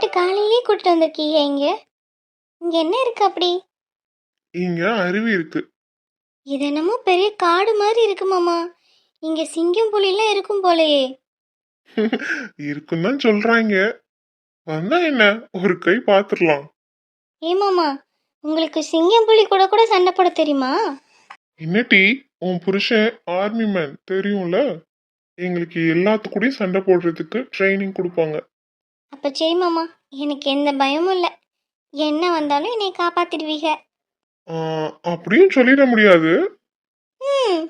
பாட்டு காலையிலே கூட்டிட்டு வந்திருக்கீங்க இங்க? இங்க என்ன இருக்கு அப்படி? இங்க அருவி இருக்கு. இது என்னமோ பெரிய காடு மாதிரி இருக்கு மாமா. இங்க சிங்கம் புலிலாம் இருக்கும் போலயே. இருக்குன்னு தான் சொல்றாங்க. வந்தா என்ன? ஒரு கை பாத்துரலாம் ஏ மாமா உங்களுக்கு சிங்கம் புலி கூட கூட சண்டை போட தெரியுமா? என்னடி உன் புருஷன் ஆர்மி மேன் தெரியும்ல? எங்களுக்கு எல்லாத்துக்கூடயும் சண்டை போடுறதுக்கு ட்ரைனிங் கொடுப்பாங்க. அப்ப சரி மாமா எனக்கு எந்த பயமும் இல்லை. என்ன வந்தாலும் என்னை காப்பாத்திடுவீங்க. ஆஹ், அப்படியும் சொல்லிட முடியாது. ம்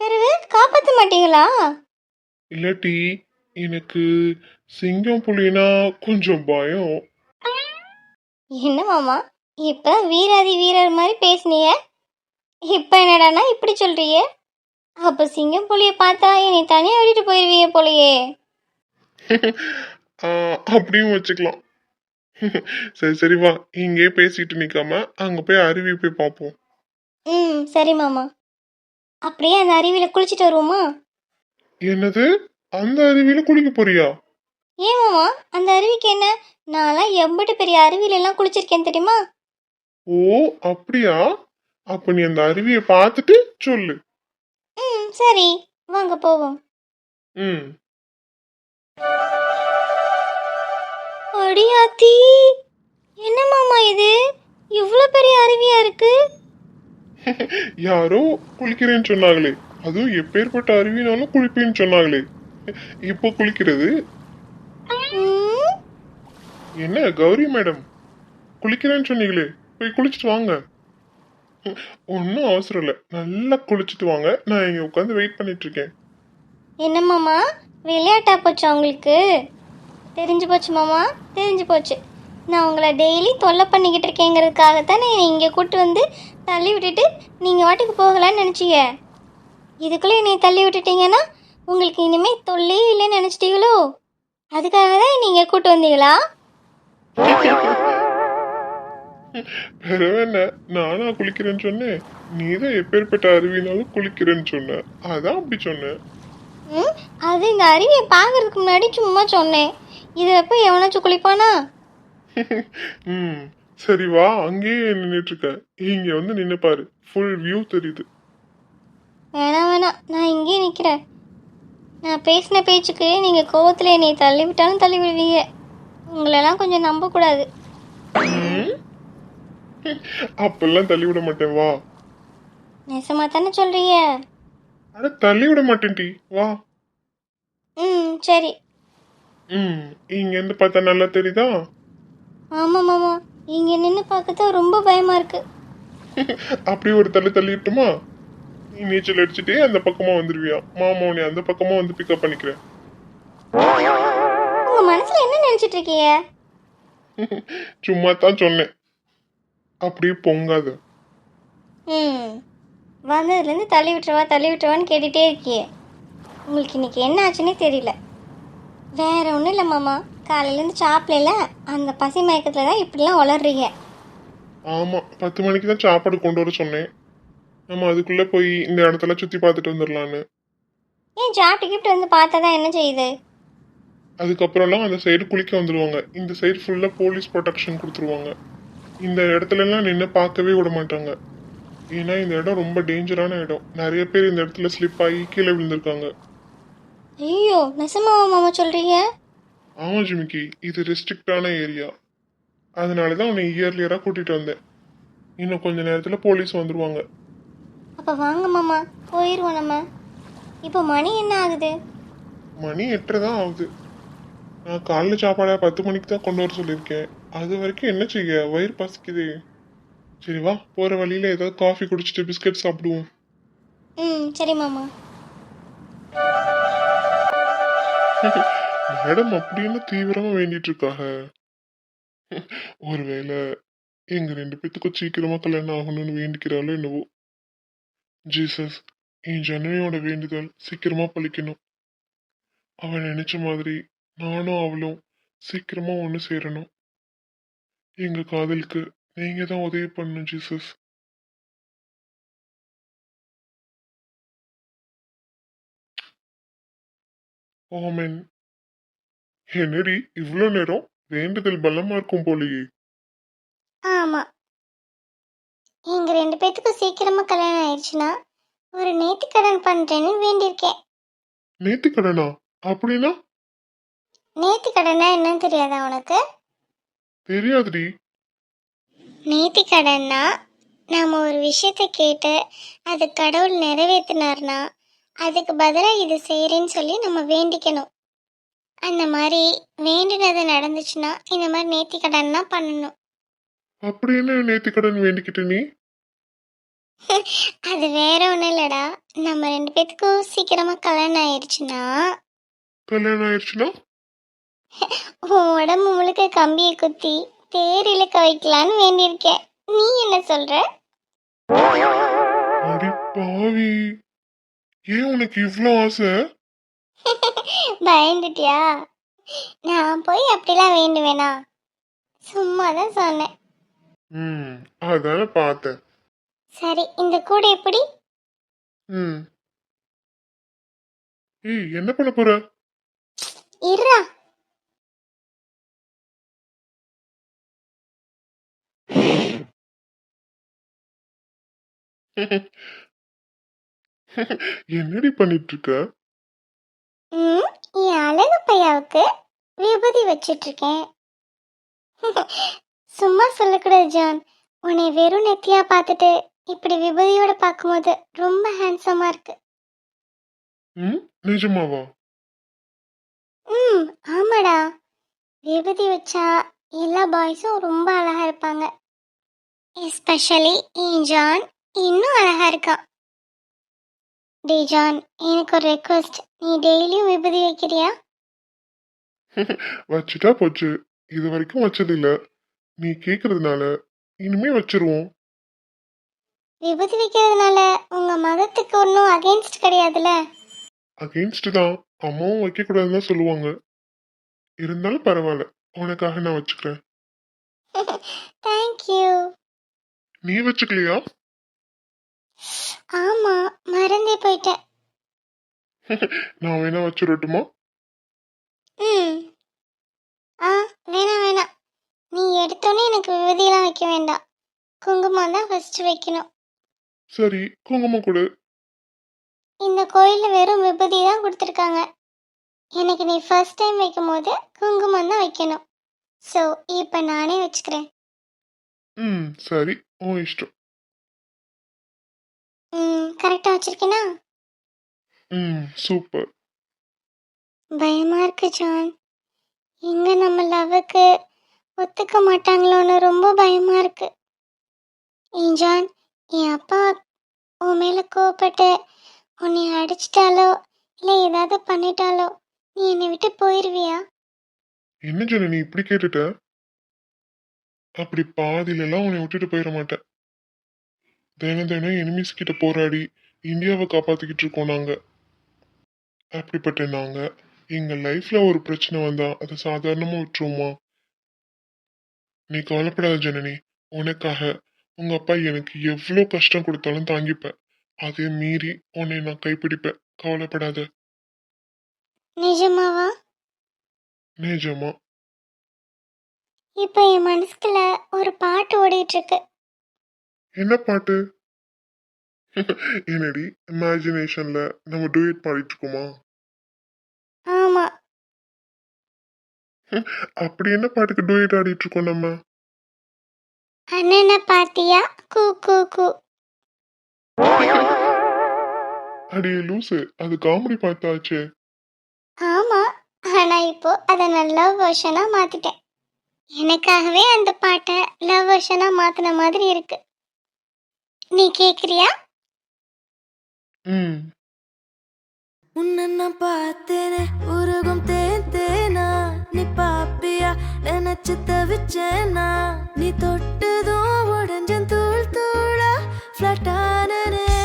பிறகு காப்பாற்ற மாட்டீங்களா? இல்லாட்டி எனக்கு சிங்கம் புலினா கொஞ்சம் பயம். என்ன மாமா இப்ப வீராதி வீரர் மாதிரி பேசுனீங்க. இப்ப என்னடான்னா இப்படி சொல்றீங்க? அப்ப சிங்கம் புலிய பார்த்தா என்னை தனியா விட்டுட்டு போயிருவீங்க போலயே. அப்படியும் வச்சுக்கலாம். சரி சரி வா. இங்கே பேசிட்டு நிக்காம அங்க போய் அருவி போய் பார்ப்போம் ம் சரி மாமா. அப்படியே அந்த அருவியில குளிச்சுட்டு வருவோமா? என்னது? அந்த அருவியில குளிக்க போறியா? ஏன் மாமா? அந்த அருவிக்கு என்ன? நான்லாம் எம்பிட்டு பெரிய அருவியில எல்லாம் குளிச்சிருக்கேன் தெரியுமா? ஓ அப்படியா? அப்ப நீ அந்த அருவியை பார்த்துட்டு சொல்லு. ம் சரி. வாங்க போவோம். ம். அடியாத்தி என்ன மாமா இது? இவ்வளோ பெரிய அருவியா இருக்கு? யாரோ குளிக்கிறேன்னு சொன்னாங்களே. அதுவும் எப்பேற்பட்ட அருவினாலும் குளிப்பேன்னு சொன்னாங்களே. இப்போ குளிக்கிறது? என்ன கௌரி மேடம்? குளிக்கிறேன்னு சொன்னீங்களே. போய் குளிச்சுட்டு வாங்க. ஒன்றும் அவசரம் இல்லை. நல்லா குளிச்சுட்டு வாங்க. நான் இங்கே உட்காந்து வெயிட் பண்ணிட்டு இருக்கேன். என்ன மாமா? விளையாட்டா போச்சா உங்களுக்கு? தெரிஞ்சு போச்சு மாமா. தெரிஞ்சு போச்சு. நான் உங்களை டெய்லி தொல்லை பண்ணிக்கிட்டு இருக்கேங்கிறதுக்காகத்தான் நான் இங்கே கூட்டு வந்து தள்ளி விட்டுட்டு நீங்கள் வாட்டுக்கு போகலான்னு நினச்சிங்க? இதுக்குள்ளே என்னை தள்ளி விட்டுட்டீங்கன்னா உங்களுக்கு இனிமேல் தொல்லையே இல்லைன்னு நினச்சிட்டீங்களோ? அதுக்காக தான் நீங்கள் கூட்டு வந்தீங்களா? என்ன நானா குளிக்கிறேன்னு சொன்னேன். நீ தான் எப்பேற்பட்ட அருவினாலும் குளிக்கிறேன்னு சொன்ன. அதான் அப்படி சொன்னேன். அது இந்த அருவியை பார்க்கறதுக்கு முன்னாடி சும்மா சொன்னேன். இதில் போய் எவனாச்சும் குளிப்பானா? ம் சரி வா அங்கேயே நின்றுட்டு இருக்க இங்க வந்து நின்னு பாரு. ஃபுல் வியூ தெரியுது. வேணாம் வேணாம். நான் இங்கேயே நிற்கிறேன் நான் பேசின பேச்சுக்கு நீங்கள் கோவத்தில் என்னை தள்ளி விட்டாலும் தள்ளி விடுவீங்க உங்களெல்லாம் கொஞ்சம் நம்பக்கூடாது. ம்? அப்பெல்லாம் தள்ளி விட மாட்டேன் வா. நெசமாக தானே சொல்கிறீங்க அட தள்ளி விட மாட்டேன்டி. வா. ம் சரி. ம். இங்க இருந்து பார்த்தா நல்லா தெரியுதா? ஆமாம் மாமா. இங்கே நின்று பார்க்கத்தான் ரொம்ப பயமாக இருக்குது அப்படி ஒரு தள்ளி தள்ளிட்டுமா நீ நீச்சல் அடிச்சுட்டே அந்த பக்கமா வந்துருவியா? மாமா உன்னை அந்த பக்கமா வந்து பிக்கப் பண்ணிக்கிறேன். உங்கள் மனசில் என்ன நினச்சிட்டு இருக்கீங்க? சும்மா தான் சொன்னேன். அப்படியே பொங்காத. ம். வந்ததுலேருந்து தள்ளி விட்டுருவா தள்ளி விட்டுருவான்னு கேட்டுகிட்டே இருக்கியே உங்களுக்கு இன்னைக்கு என்ன ஆச்சுன்னே தெரியல. வேற ஒன்றும் இல்லை மாமா. காலையிலேருந்து சாப்பிடல அந்த பசி மயக்கத்தில் தான் இப்படிலாம் வளர்றீங்க ஆமா பத்து மணிக்கு தான் சாப்பாடு கொண்டு வர சொன்னேன். நம்ம அதுக்குள்ள போய் இந்த இடத்துல சுத்தி பார்த்துட்டு வந்துடலான்னு ஏன் சாப்பிட்டு கிப்ட்டு வந்து பார்த்தா தான் என்ன செய்யுது? அதுக்கப்புறம்லாம் அந்த சைடு குளிக்க வந்துடுவாங்க இந்த சைடு ஃபுல்லாக போலீஸ் ப்ரொடெக்ஷன் கொடுத்துருவாங்க. இந்த இடத்துலலாம் நின்று பார்க்கவே விட மாட்டாங்க. ஏன்னா இந்த இடம் ரொம்ப டேஞ்சரான இடம். நிறைய பேர் இந்த இடத்துல ஸ்லிப் ஆகி கீழே விழுந்திருக்காங்க. ஐயோ நெசமாவா மாமா சொல்கிறீங்க ஆமாம் ஜிமிக்கி. இது ரெஸ்ட்ரிக்டான ஏரியா அதனால தான் உன்னை இயர்லியராக கூட்டிகிட்டு வந்தேன். இன்னும் கொஞ்ச நேரத்தில் போலீஸ் வந்துடுவாங்க அப்போ வாங்க மாமா. போயிடுவோம் நம்ம. இப்போ மணி என்ன ஆகுது? மணி எட்டரை தான் ஆகுது. நான் காலைல சாப்பாடை பத்து மணிக்கு தான் கொண்டு வர சொல்லியிருக்கேன். அது வரைக்கும் என்ன செய்ய? வயிறு பசிக்குது. சரி வா. போகிற வழியில் ஏதாவது காஃபி குடிச்சிட்டு பிஸ்கட் சாப்பிடுவோம். ம் சரி மாமா. மேடம் அப்படின்னு தீவிரமா வேண்டிட்டு இருக்காக ஒருவேளை எங்க ரெண்டு பேத்துக்கும் சீக்கிரமா கல்யாணம் ஆகணும்னு வேண்டிக்கிறாளோ என்னவோ. ஜீசஸ் என் ஜனனியோட வேண்டுதல் சீக்கிரமா பழிக்கணும். அவன் நினைச்ச மாதிரி நானும் அவளும் சீக்கிரமா ஒன்று சேரணும். எங்க காதலுக்கு நீங்க தான் உதவி பண்ணணும் ஜீசஸ். ஓமன் என்னடி இவ்வளோ நேரம்? வேண்டுதல் பலமா இருக்கும் போலயே. ஆமா. எங்க ரெண்டு பேத்துக்கும் சீக்கிரமா கல்யாணம் ஆயிடுச்சுன்னா ஒரு நேர்த்திக்கடன் பண்றேன்னு வேண்டியிருக்கேன். நேத்திக்கடனா அப்படின்னா? நேர்த்திக்கடனா என்னன்னு தெரியாதா உனக்கு? தெரியாதுடி. நேர்த்திக்கடன்னா நாம ஒரு விஷயத்தை கேட்டு அது கடவுள் நிறைவேற்றினார்னா அதுக்கு பதிலாக இது செய்கிறேன்னு சொல்லி நம்ம வேண்டிக்கணும். அந்த மாதிரி வேண்டினது நடந்துச்சுன்னா இந்த மாதிரி நேர்த்திக்கடன்னா பண்ணணும். அப்படி என்ன நேத்திக்கடன் வேண்டிக்கிட்ட நீ? அது வேற ஒன்றும் இல்லடா. நம்ம ரெண்டு பேத்துக்கும் சீக்கிரமாக கல்யாணம் ஆயிடுச்சுன்னா கல்யாணம் ஆயிடுச்சுன்னா உன் உடம்பு முழுக்க கம்பியை குத்தி தேர் இழுக்க வைக்கலான்னு வேண்டியிருக்கேன். நீ என்ன சொல்ற? அடி பாவி. ஏன் உனக்கு இவ்ளோ ஆசை? பயந்துட்டியா? நான் போய் அப்படிலாம் வேண்டுவேனா சும்மா தான் சொன்னேன். ம் அதான பார்த்தேன். சரி இந்த கூடை எப்படி? ம். ஏய் என்ன பண்ண போற? இருடா. என்னடி பண்ணிட்டு இருக்க ம் என் அழகு பையாவுக்கு விபூதி வச்சிட்டு இருக்கேன் சும்மா சொல்லக்கூடாது ஜான். உன்னை வெறும் நெத்தியா பார்த்துட்டு இப்படி விபூதியோட பார்க்கும்போது ரொம்ப ஹேண்ட்ஸமா இருக்கு. ம் நிஜமாவா? ம் ஆமாடா. விபூதி வச்சா எல்லா பாய்ஸும் ரொம்ப அழகா இருப்பாங்க. எஸ்பெஷலி என் ஜான் இன்னும் அழகா இருக்கான். டே ஜான் எனக்கு ஒரு ரெக்வஸ்ட் நீ டெய்லியும் விபூதி வைக்கிறியா? வச்சுட்டா போச்சு. இது வரைக்கும் வச்சது இல்ல. நீ கேக்குறதுனால இனிமே வச்சிருவோம். விபூதி வைக்கிறதுனால உங்க மதத்துக்கு ஒன்றும் அகேன்ஸ்ட் கிடையாதுல்ல அகெயின்ஸ்ட் தான். அம்மாவும் வைக்க கூடாதுன்னு தான் சொல்லுவாங்க. இருந்தாலும் பரவாயில்ல. உனக்காக நான் வச்சுக்கிறேன். தேங்க்யூ நீ வச்சுக்கலையா? ஆமா மறந்தே போயிட்டேன். நான் வேணா வச்சுடட்டுமா? ம். ஆ வேணாம் வேணாம் நீ எடுத்தோன்னே எனக்கு விபூதியெல்லாம் வைக்க வேண்டாம். குங்குமம் தான் ஃபர்ஸ்ட் வைக்கணும். சரி குங்குமம் கொடு. இந்த கோயிலில் வெறும் விபூதி தான் கொடுத்துருக்காங்க. எனக்கு நீ ஃபர்ஸ்ட் டைம் வைக்கும் போது குங்குமம் தான் வைக்கணும். ஸோ இப்போ நானே வச்சுக்கிறேன். ம் சரி. உன் இஷ்டம். ம் கரெக்டாக வச்சிருக்கேனா? ம் சூப்பர். பயமா இருக்கு ஜான். எங்க நம்ம லவ்வுக்கு ஒத்துக்க மாட்டாங்களோன்னு ரொம்ப பயமா இருக்கு. ஏன் ஜான் என் அப்பா உன் மேல கோவப்பட்டு உன்னை அடிச்சிட்டாலோ இல்லை ஏதாவது பண்ணிட்டாலோ நீ என்னை விட்டு போயிருவியா? என்ன ஜன நீ இப்படி கேட்டுட்ட? அப்படி பாதியில எல்லாம் உன்னை விட்டுட்டு போயிட மாட்டேன் தினம் தினம் எனிமிஸ் கிட்ட போராடி இந்தியாவை காப்பாத்திக்கிட்டு இருக்கோம் நாங்க. அப்படிப்பட்ட நாங்க. எங்க லைஃப்ல ஒரு பிரச்சனை வந்தா அதை சாதாரணமா விட்டுருவோமா? நீ கவலைப்படாத ஜனனி. உனக்காக உங்க அப்பா எனக்கு எவ்வளோ கஷ்டம் கொடுத்தாலும் தாங்கிப்பேன். அதே மீறி உன்னை நான் கைப்பிடிப்பேன். கவலைப்படாத. நிஜமாவா? நிஜமா. இப்போ என் மனசுக்குள்ள ஒரு பாட்டு ஓடிட்டு இருக்கு. என்ன பாட்டு? என்னடி இமேஜினேஷன்ல நம்ம டூயட் பாடிட்டு இருக்கோமா ஆமா. அப்படி என்ன பாட்டுக்கு டூயட் ஆடிட்டு இருக்கோம் நம்ம? அண்ணனை பாத்தியா? கூ கூ கூ. அடியே லூசு அது காமெடி பாட்டாச்சே. ஆமா ஆனா இப்போ அதை நான் லவ் வெர்ஷனா மாத்திட்டேன். எனக்காகவே அந்த பாட்டை லவ் வெர்ஷனா மாத்தின மாதிரி இருக்கு. நீ கேக்குறியா? ம். உன்னை நான் பார்த்தேனே உருகும் தேன் தேனா. நீ பாப்பியா நினைச்சு தவிச்சேனா. நீ தொட்டதும் உடஞ்சன் தூள் தூளா. ஃப்ளட்டானே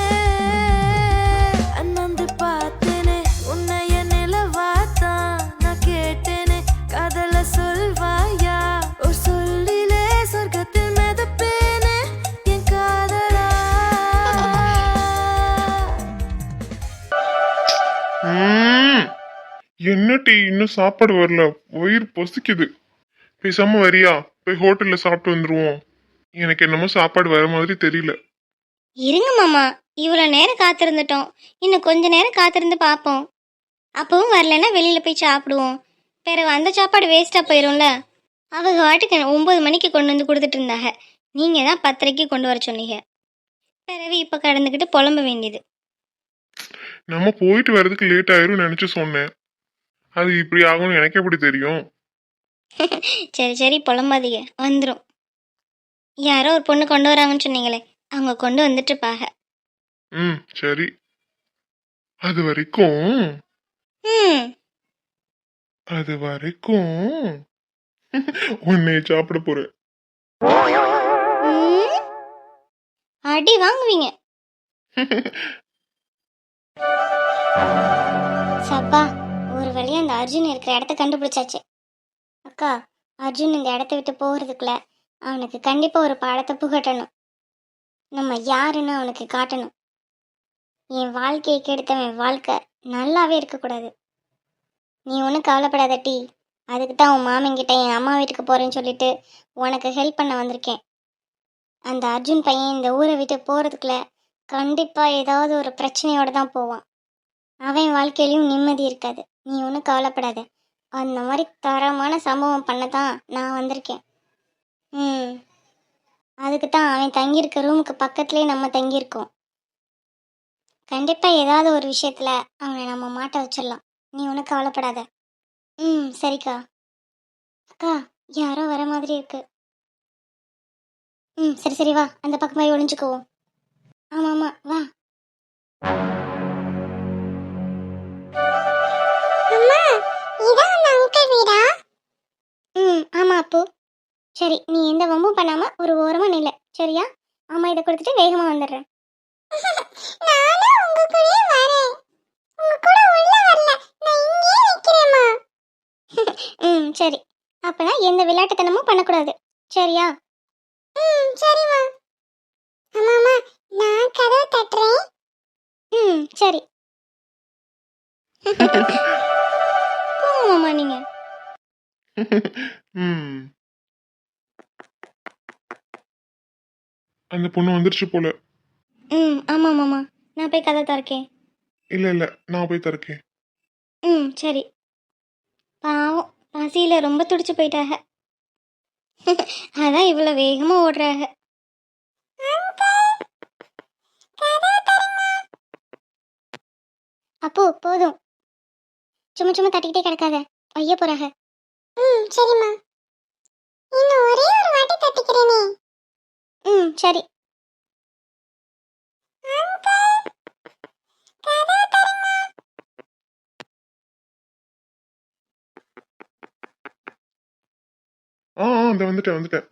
என்ன டீ இன்னும் சாப்பாடு வரல? வயிறு பசிக்குது. பேசாம வரியா? போய் ஹோட்டல்ல சாப்பிட்டு வந்துருவோம். எனக்கு என்னமோ சாப்பாடு வர மாதிரி தெரியல. இருங்க மாமா இவ்வளோ நேரம் காத்திருந்துட்டோம். இன்னும் கொஞ்ச நேரம் காத்திருந்து பார்ப்போம். அப்பவும் வரலைன்னா வெளியில் போய் சாப்பிடுவோம். பிறகு அந்த சாப்பாடு வேஸ்ட்டாக போயிடும்ல அவங்க வாட்டுக்கு ஒம்பது மணிக்கு கொண்டு வந்து கொடுத்துட்டு இருந்தாங்க. நீங்கள் தான் பத்தரைக்கு கொண்டு வர சொன்னீங்க. பிறகு இப்போ கடந்துக்கிட்டு புலம்ப வேண்டியது. நம்ம போயிட்டு வர்றதுக்கு லேட் ஆயிரும் நினைச்சு சொன்னேன். அது இப்படி ஆகும்னு எனக்கு எப்படி தெரியும்? சரி சரி புலம்பாதீங்க. வந்துடும் யாரோ ஒரு பொண்ணு கொண்டு வராங்கன்னு சொன்னீங்களே அவங்க கொண்டு வந்துட்டு இருப்பாங்க ம் சரி. அது வரைக்கும் ம். அது வரைக்கும் உன்னை சாப்பிட போறேன். அடி வாங்குவீங்க. சப்பா ஒரு வழியா அந்த அர்ஜுன் இருக்கிற இடத்த கண்டுபிடிச்சாச்சு. அக்கா அர்ஜுன் இந்த இடத்த விட்டு போகிறதுக்குள்ள அவனுக்கு கண்டிப்பா ஒரு பாடத்தை புகட்டணும். நம்ம யாருன்னு அவனுக்கு காட்டணும். என் வாழ்க்கையை கெடுத்தவன் வாழ்க்கை நல்லாவே இருக்கக்கூடாது. நீ ஒன்றும் கவலைப்படாத டி. அதுக்கு தான் உன் மாமன்கிட்ட என் அம்மா வீட்டுக்கு போகிறேன்னு சொல்லிட்டு உனக்கு ஹெல்ப் பண்ண வந்திருக்கேன். அந்த அர்ஜுன் பையன் இந்த ஊரை விட்டு போகிறதுக்குள்ள கண்டிப்பாக ஏதாவது ஒரு பிரச்சனையோடு தான் போவான். அவன் வாழ்க்கையிலையும் நிம்மதி இருக்காது. நீ ஒன்றும் கவலைப்படாத. அந்த மாதிரி தரமான சம்பவம் பண்ண தான் நான் வந்திருக்கேன். ம். அதுக்கு தான் அவன் தங்கியிருக்க ரூமுக்கு பக்கத்துலேயே நம்ம தங்கியிருக்கோம். கண்டிப்பாக ஏதாவது ஒரு விஷயத்தில் அவனை நம்ம மாட்ட வச்சிடலாம். நீ ஒன்றும் கவலைப்படாத. ம் சரிக்கா. அக்கா யாரோ வர மாதிரி இருக்கு. ம் சரி சரி வா. அந்த பக்கம் போய் ஒளிஞ்சுக்குவோம். ஆமாம் ஆமாம் வா. ம் ஆமா அப்பு. சரி நீ எந்த வம்பும் பண்ணாம ஒரு ஓரமா நில்ல. சரியா? அம்மா இதை கொடுத்துட்டு வேகமா வந்துடுறேன். ம் சரி. அப்பனா எந்த விளையாட்டுத்தனமும் பண்ணக்கூடாது. சரியா? ம் சரிம்மா. அம்மாமா நான் கதவை தட்டுறேன். ம் சரி. போங்க மாமா நீங்க. ம். அந்த பொண்ணு வந்துருச்சு போல. ம் ஆமா மாமா. நான் போய் கதை திறக்கேன். இல்ல இல்ல. நான் போய் திறக்கேன். ம் சரி. பாவம். பசியில் ரொம்ப துடிச்சு போயிட்டாக. அதான் இவ்வளோ வேகமாக ஓடுறாக. அப்போ போதும். சும்மா சும்மா தட்டிக்கிட்டே கிடக்காத. ஐய போறாக. சரிம்மா. இன்னும் ஒரே ஒரு வாட்டி தட்டிக்கிறேனே ம் சரி. ஆ ஆ இந்த வந்துட்டேன் வந்துட்டேன்.